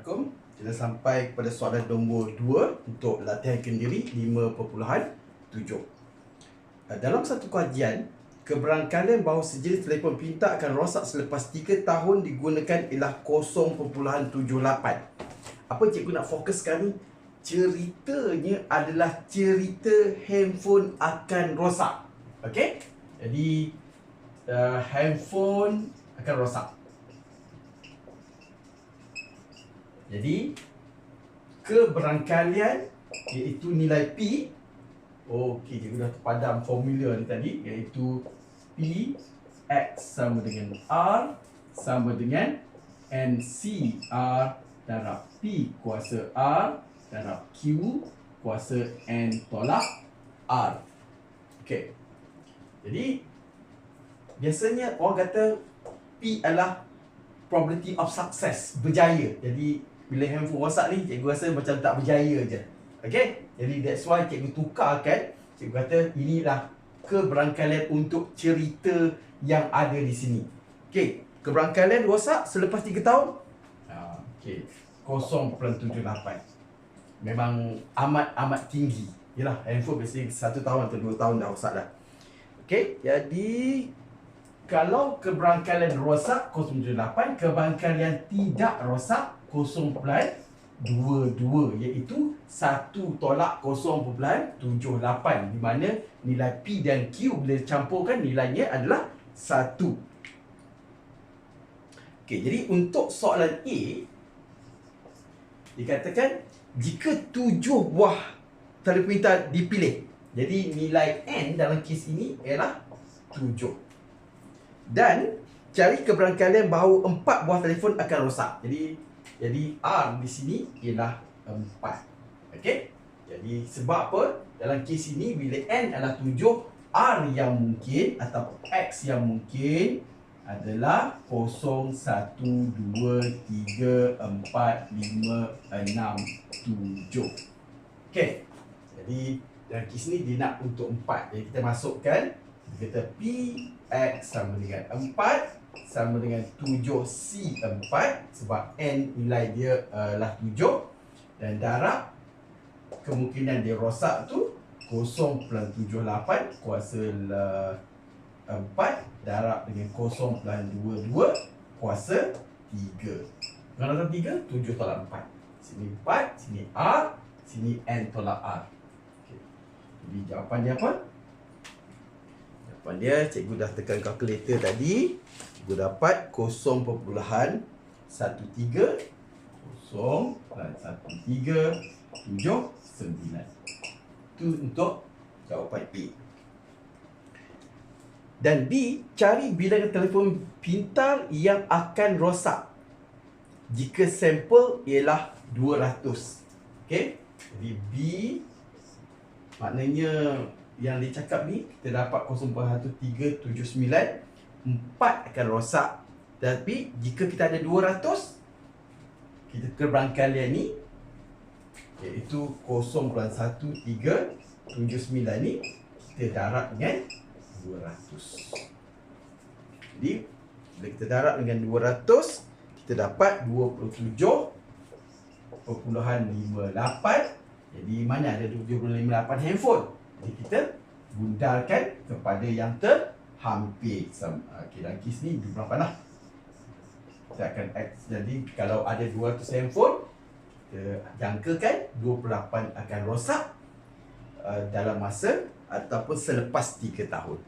Assalamualaikum. Kita sampai kepada soalan nombor 2 untuk latihan kendiri 5.7. Uh, Dalam satu kajian, keberangkalan bahawa sejenis telefon pintar akan rosak selepas 3 tahun digunakan ialah 0.78. Apa cikgu nak fokuskan ni? Ceritanya adalah cerita handphone akan rosak. Okey? Jadi uh, handphone akan rosak. Jadi keberangkalian iaitu nilai P Okey, cikgu dah terpadam formula ni tadi iaitu P X sama dengan R sama dengan NCR darab P kuasa R darab Q kuasa N tolak R. Okey. Jadi biasanya orang kata P adalah probability of success, berjaya. Jadi bila handphone rosak ni cikgu rasa macam tak berjaya je. Okay? Jadi that's why cikgu tukarkan. Cikgu kata inilah keberangkalian untuk cerita yang ada di sini. Okay. Keberangkalian rosak selepas 3 tahun? Ah, okay. 0.78. Memang amat-amat tinggi. Yalah, handphone biasanya 1 tahun atau 2 tahun dah rosak dah. Okay. Jadi kalau keberangkalian rosak 0.78, keberangkalian tidak rosak 0.22 iaitu 1 tolak 0.78 di mana nilai P dan Q bila campurkan nilainya adalah 1. Okey, jadi untuk soalan A dikatakan jika 7 buah telefon pintar dipilih. Jadi nilai N dalam kes ini ialah 7. Dan cari keberangkalian bahawa 4 buah telefon akan rosak. Jadi jadi R di sini ialah 4. Okey? Jadi sebab apa? Dalam kes ini bila N adalah 7, R yang mungkin atau X yang mungkin adalah 0, 1, 2, 3, 4, 5, 6, 7. Okey. Jadi dalam kes ini dia nak untuk 4. Jadi kita masukkan kita kata P X sama dengan 4 sama dengan 7C4 sebab N nilai dia adalah uh, 7 dan darab kemungkinan dia rosak tu 0.78 kuasa uh, 4 darab dengan 0.22 kuasa 3 kalau dalam 3, 7 tolak 4 sini 4, sini R sini N tolak R. Okay. jadi jawapan dia apa? Jawapan dia cikgu dah tekan kalkulator tadi Cikgu dapat 0.13 0.13 Itu untuk jawapan A. Dan B, cari bilangan telefon pintar yang akan rosak Jika sampel ialah 200 Okay Jadi B Maknanya yang dia cakap ni Kita dapat 0.1379 empat akan rosak. Tapi jika kita ada 200 kita keberangkalian ni iaitu 0.1379 ni kita darab dengan 200 jadi bila kita darab dengan 200 kita dapat 27.58 jadi mana ada 27.58 handphone jadi kita bundarkan kepada yang ter hampir sama. Okey, dalam kes ni berapa lah? Kita akan X. Jadi, kalau ada 200 handphone, kita jangkakan 28 akan rosak uh, dalam masa ataupun selepas 3 tahun.